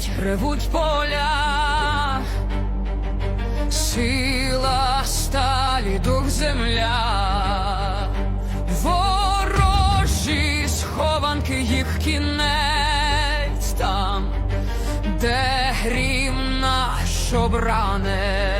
ревуть, ревуть поля, сила сталі, дух земля, ворожі схованки їх кінець там, де грім наш обранець.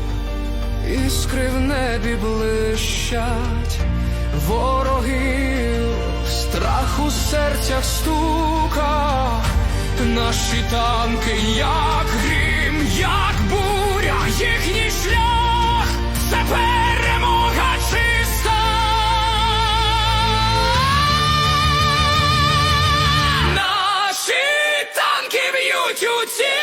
іскри в небі блищать, ворогів страх у серцях стука, наші танки, як грім, як буря, їхній шлях, це перемога чиста. Наші танки б'ють у ціль.